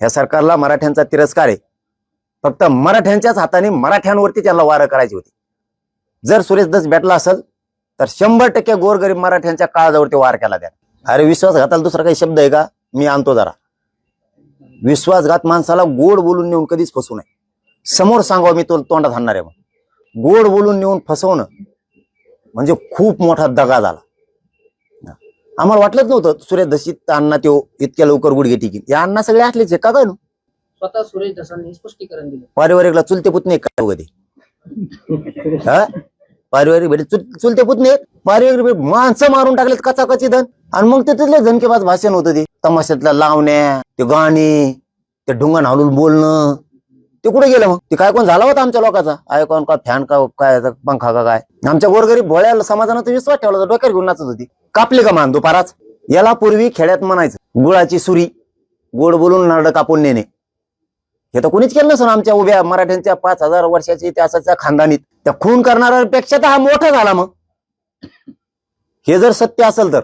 ह्या सरकारला मराठ्यांचा तिरस्कार आहे. फक्त मराठ्यांच्याच हाताने मराठ्यांवरती त्यांना वारं करायची होती. जर सुरेश दस भेटला असेल तर शंभर टक्के गोरगरीब मराठ्यांच्या काळजावरती वार केला द्या. अरे विश्वासघाताला दुसरा काही शब्द आहे का? मी आणतो जरा. विश्वासघात माणसाला गोड बोलून नेऊन कधीच फसवू नये. समोर सांगावं मी तो तोंडात आणणार आहे. मग गोड बोलून नेऊन फसवणं म्हणजे खूप मोठा दगा झाला. आम्हाला वाटलंच नव्हतं सुरेश दशीत अण्णा त्यो इतक्या लवकर गुडघे टिकीन. या अण्णा सगळे असलेच आहे का काय? स्वतः सुरेश दसांनी स्पष्टीकरण दिलं. पारिवारिकला चुलते पुतणे काय हा? पारिवारिक भेटे चुल- चुलते पुतणे पारिवारिक भेट माणसं मारून टाकलेत कचा कची धन. आणि मग ते तिथले झनकेबाज भाषण होतं ते. तमाशातल्या लावण्या ते गाणी ते ढुंगण हालून बोलणं. ते कुठे गेलं मग? ते काय कोण झाला होता आमच्या लोकांचा? आय कोण का फॅन का काय पंखा का काय? आमच्या गोरगरीब भोळ्या समाजानं तर विश्वास ठेवला होता डोक्यावर घेऊन नाचत होती. कापली का मान दुपाराच? याला पूर्वी खेड्यात म्हणायचं गुळाची सुरी गोड बोलून नरड कापून नेणे. हे तर कोणीच केलं नसून आमच्या उभ्या मराठ्यांच्या पाच हजार वर्षाच्या इतिहासाच्या खानदानीत. त्या खून करणाऱ्यापेक्षा तर हा मोठा झाला मग. हे जर सत्य असेल तर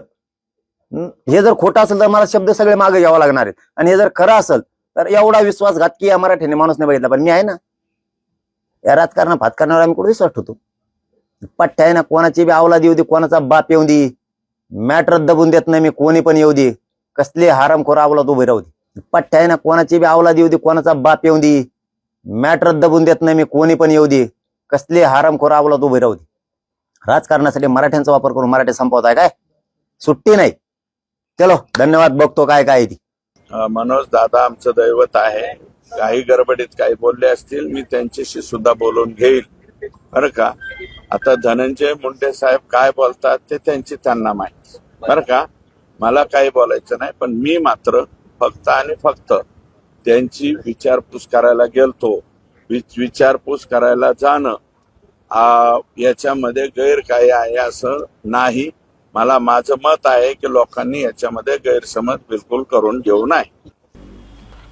हे जर खोटं असेल तर मला शब्द सगळे मागे घ्यावं लागणार आहेत. आणि हे जर खरं असेल तर एवढा विश्वासघात की या मराठीने माणूस नाही बघितला पण मी आहे ना. या राजकारण फातकारणावर आम्ही कुठे विश्वास ठेवतो? पठ्ठ्या आहे ना कोणाची बी आवला देऊ दे कोणाचा बाप येऊ दे मॅटर दबून देत नाही मी कोणी पण येऊ दे कसले हारामखोर आवला तो उभे राहू दे. पठ्ठ्या आहे ना कोणाची बी आवला देऊ दे कोणाचा बाप येऊ दे मॅटर दबून देत नाही मी कोणी पण येऊ दे कसले हारामखोर आवला तो उभे राहू दे. राजकारणासाठी मराठ्यांचा वापर करून मराठी संपवताय काय? सुट्टी नाही. चलो धन्यवाद बघतो काय काय आहे ती. मनोज दादा आमचं दैवत आहे. काही गडबडीत काही बोलले असतील मी त्यांच्याशी सुद्धा बोलून घेईल. बरं का? आता धनंजय मुंडे साहेब काय बोलतात ते त्यांची त्यांना माहिती. बरं का? मला काही बोलायचं नाही पण मी मात्र फक्त आणि फक्त त्यांची विचारपूस करायला गेलतो. वि- विचारपूस करायला जाणं याच्यामध्ये गैर काही आहे असं नाही. मला माझं मत आहे की लोकांनी याच्यामध्ये गैरसमज बिलकुल करून घेऊ नये.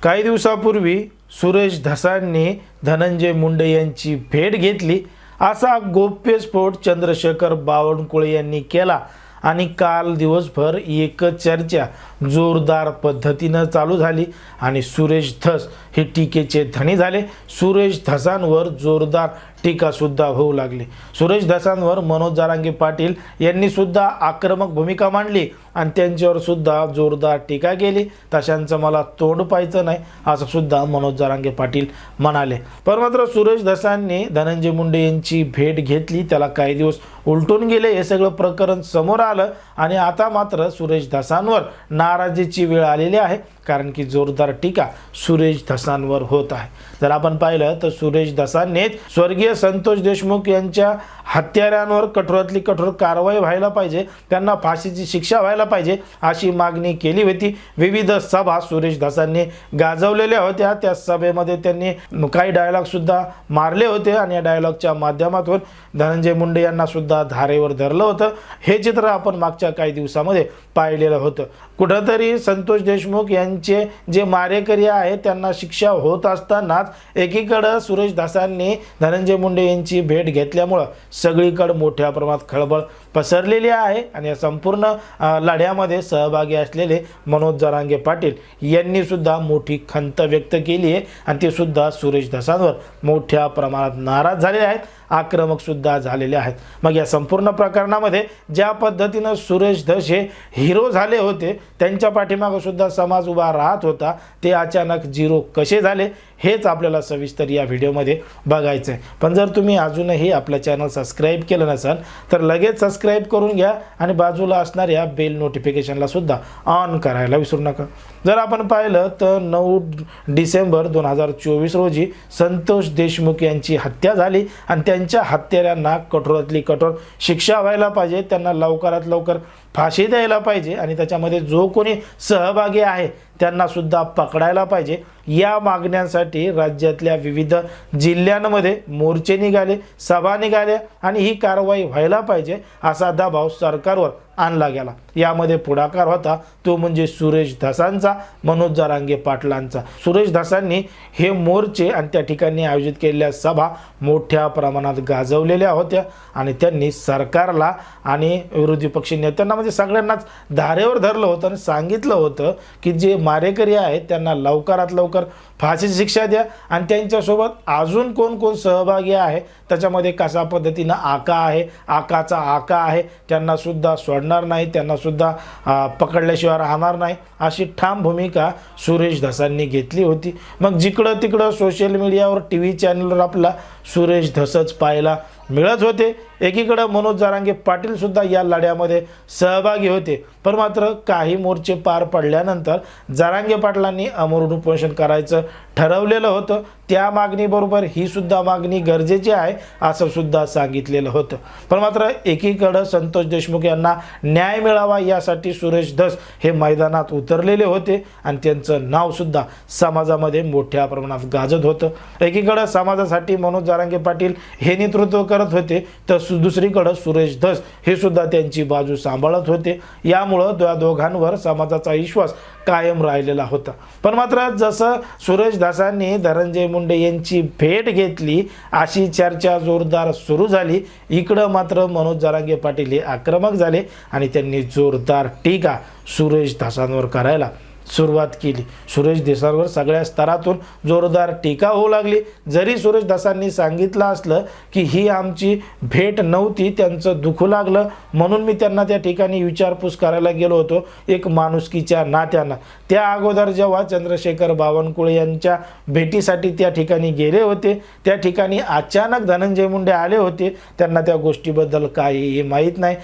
काही दिवसापूर्वी सुरेश धसांनी धनंजय मुंडे यांची भेट घेतली. असा गोप्यस्फोट चंद्रशेखर बावनकुळे यांनी केला आणि काल दिवसभर एकच चर्चा जोरदार पद्धतीनं चालू झाली आणि सुरेश धस हे टीकेचे धनी झाले. सुरेश धसांवर जोरदार टीकासुद्धा होऊ लागली. सुरेश धसांवर मनोज जारांगे पाटील यांनी सुद्धा आक्रमक भूमिका मांडली आणि त्यांच्यावर सुद्धा जोरदार टीका केली. तशांचं मला तोंड पाहायचं नाही असं सुद्धा मनोज जारांगे पाटील म्हणाले. पण मात्र सुरेश धसांनी धनंजय मुंडे यांची भेट घेतली. त्याला काही दिवस उलटून गेले. हे सगळं प्रकरण समोर आलं आणि आता मात्र सुरेश धसांवर नाराजीची वेळ आलेली आहे. कारण की जोरदार टीका सुरेश धसांवर होत आहे. जर आपण पाहिलं तर सुरेश धसांनीच स्वर्गीय संतोष देशमुख यांच्या हत्यारांवर कठोरातली कठोर कारवाई व्हायला पाहिजे त्यांना फाशीची शिक्षा व्हायला पाहिजे अशी मागणी केली होती. विविध सभा सुरेश धसांनी गाजवलेल्या होत्या. त्या सभेमध्ये त्यांनी काही डायलॉगसुद्धा मारले होते आणि या डायलॉगच्या माध्यमातून धनंजय मुंडे यांना सुद्धा धारेवर धरलं होतं. हे चित्र आपण मागच्या काही दिवसामध्ये पाहिलेलं होतं. कुठंतरी संतोष देशमुख यांचे जे मारेकरी आहेत त्यांना शिक्षा होत असतानाच एकीकडं सुरेश दासांनी धनंजय मुंडे यांची भेट घेतल्यामुळं सगळीकडं मोठ्या प्रमाणात खळबळ पसरलेली आहे आणि या संपूर्ण लढ्यामध्ये सहभागी असलेले मनोज जरांगे पाटील यांनी सुद्धा मोठी खंत व्यक्त केली आहे. आणि ते सुद्धा सुरेश धसांवर मोठ्या प्रमाणात नाराज झाले आहेत. आक्रमक सुद्धा झालेले आहेत. मग या संपूर्ण प्रकरणामध्ये ज्या पद्धतीनं सुरेश धस हे हिरो झाले होते त्यांच्या पाठीमागं सुद्धा समाज उभा राहत होता ते अचानक झिरो कसे झाले हेच आपल्याला सविस्तर या व्हिडिओमध्ये बघायचं आहे पण जर तुम्ही अजूनही आपलं चॅनल सबस्क्राईब केलं नसाल तर लगेच सबस्क्राईब करून घ्या आणि बाजूला असणाऱ्या बेल नोटिफिकेशनला सुद्धा ऑन करायला विसरू नका. जर आपण पाहिलं तर नऊ डिसेंबर दोन हजार चोवीस रोजी संतोष देशमुख यांची हत्या झाली आणि त्या त्यांच्या हत्याऱ्यांना कठोरातली कठोर शिक्षा व्हायला पाहिजे त्यांना लवकरात लवकर फाशी द्यायला पाहिजे आणि त्याच्यामध्ये जो कोणी सहभागी आहे त्यांनासुद्धा पकडायला पाहिजे. या मागण्यांसाठी राज्यातल्या विविध जिल्ह्यांमध्ये मोर्चे निघाले सभा निघाल्या आणि ही कारवाई व्हायला पाहिजे असा दबाव सरकारवर आणला गेला. यामध्ये पुढाकार होता तो म्हणजे सुरेश धसांचा मनोज जरांगे पाटलांचा. सुरेश धसांनी हे मोर्चे आणि त्या ठिकाणी आयोजित केलेल्या सभा मोठ्या प्रमाणात गाजवलेल्या होत्या आणि त्यांनी सरकारला आणि विरोधी पक्ष नेत्यांना म्हणजे सगळ्यांनाच धारेवर धरलं होतं आणि सांगितलं होतं की जे मारेकरी आहेत त्यांना लवकरात लवकर फाशीची शिक्षा द्या. आणि त्यांच्यासोबत अजून कोण कोण सहभागी आहे त्याच्यामध्ये कशा पद्धतीनं आका आहे आकाचा आका आहे त्यांनासुद्धा सोडणार नाही त्यांनासुद्धा पकडल्याशिवाय राहणार नाही अशी ठाम भूमिका सुरेश धसांनी घेतली होती. मग जिकडं तिकडं सोशल मीडियावर टी व्ही चॅनलवर आपला सुरेश धसच पाहायला मिळत होते. एकीकडं मनोज जारांगे पाटील सुद्धा या लढ्यामध्ये सहभागी होते. पण मात्र काही मोर्चे पार पडल्यानंतर जारांगे पाटलांनी अमरून उपोषण करायचं ठरवलेलं होतं. त्या मागणीबरोबर ही सुद्धा मागणी गरजेची आहे असं सुद्धा सांगितलेलं होतं. पण मात्र एकीकडं संतोष देशमुख यांना न्याय मिळावा यासाठी सुरेश धस हे मैदानात उतरलेले होते आणि त्यांचं नावसुद्धा समाजामध्ये मोठ्या प्रमाणात गाजत होतं. एकीकडं समाजासाठी मनोज जारांगे पाटील हे नेतृत्व करत होते तर दुसरीकडं सुरेश धस हे सुद्धा त्यांची बाजू सांभाळत होते. यामुळं त्या दोघांवर समाजाचा विश्वास कायम राहिलेला होता. पण मात्र जसं सुरेश दासांनी धनंजय मुंडे यांची भेट घेतली अशी चर्चा जोरदार सुरू झाली. इकडं मात्र मनोज जरांगे पाटील हे आक्रमक झाले आणि त्यांनी जोरदार टीका सुरेश दासांवर करायला सुरुवात केली. सुरेश देसांवर सगळ्या स्तरातून जोरदार टीका होऊ लागली. जरी सुरेश दासांनी सांगितलं असलं की ही आमची भेट नव्हती त्यांचं दुखू लागलं. म्हणून मी त्यांना त्या ठिकाणी विचारपूस करायला गेलो होतो एक माणुसकीच्या नात्यानं. त्या अगोदर जेव्हा चंद्रशेखर बावनकुळे यांच्या भेटीसाठी त्या ठिकाणी गेले होते त्या ठिकाणी अचानक धनंजय मुंडे आले होते. त्यांना त्या गोष्टीबद्दल काहीही माहीत नाही.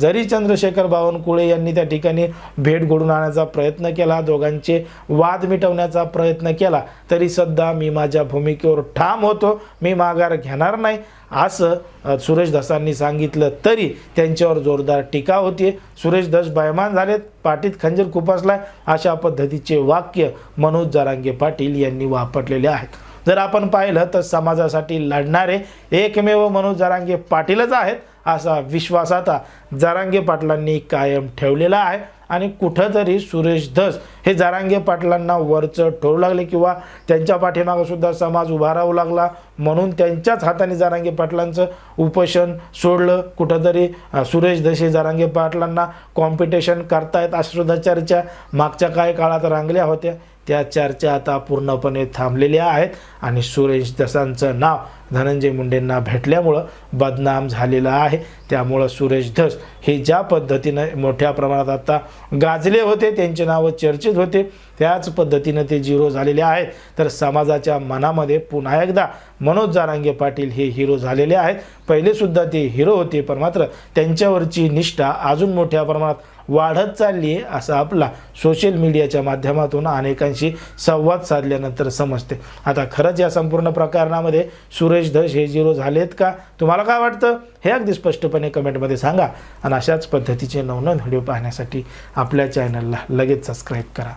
जरी चंद्रशेखर बावनकुळे यांनी त्या ठिकाणी भेट घडून आणण्याचा प्रयत्न केला दोघांचे वाद मिटवण्याचा प्रयत्न केला. तरी सध्या मी माझ्या भूमिकेवर ठाम होतो. मी माघार घेणार नाही असं सुरेश धसांनी सांगितलं तरी त्यांच्यावर जोरदार टीका होती सुरेश धस बयमान झालेत पाठीत खंजीर खुपसलाय अशा पद्धतीचे वाक्य मनोज जरांगे पाटील यांनी वापरलेले आहेत. जर आपण पाहिलं तर समाजासाठी लढणारे एकमेव मनोज जरांगे पाटीलच आहेत असा विश्वास आता जरांगे पाटलांनी कायम ठेवलेला आहे. आणि कुठंतरी सुरेश धस हे जारांगे पाटलांना वरचं ठेवू लागले किंवा त्यांच्या पाठीमागंसुद्धा समाज उभा राहू लागला. म्हणून त्यांच्याच हाताने जारांगे पाटलांचं उपोषण सोडलं. कुठंतरी सुरेश धस हे जारांगे पाटलांना कॉम्पिटिशन करतायत अशा सुद्धा चर्चा मागच्या काही काळात रांगल्या होत्या. त्या चर्चा आता पूर्णपणे थांबलेल्या आहेत. आणि सुरेश दसांचं नाव धनंजय मुंडेंना भेटल्यामुळं बदनाम झालेलं आहे. त्यामुळं सुरेश धस हे ज्या पद्धतीनं मोठ्या प्रमाणात आता गाजले होते त्यांचे नावं चर्चित होते त्याच पद्धतीनं ते झिरो झालेले आहेत. तर समाजाच्या मनामध्ये पुन्हा एकदा मनोज जारांगे पाटील हे हिरो झालेले आहेत. पहिलेसुद्धा ते हिरो होते पण मात्र त्यांच्यावरची निष्ठा अजून मोठ्या प्रमाणात वाढत चालली आहे असं आपला सोशल मीडियाच्या माध्यमातून अनेकांशी संवाद साधल्यानंतर समजते. आता खरंच या संपूर्ण प्रकरणामध्ये सुरेश धस हे झिरो झालेत का? तुम्हाला काय वाटतं? हे अगदी स्पष्टपणे कमेंटमध्ये सांगा. आणि अशाच पद्धतीचे नवनवीन व्हिडिओ पाहण्यासाठी आपल्या चॅनलला लगेच सबस्क्राईब करा.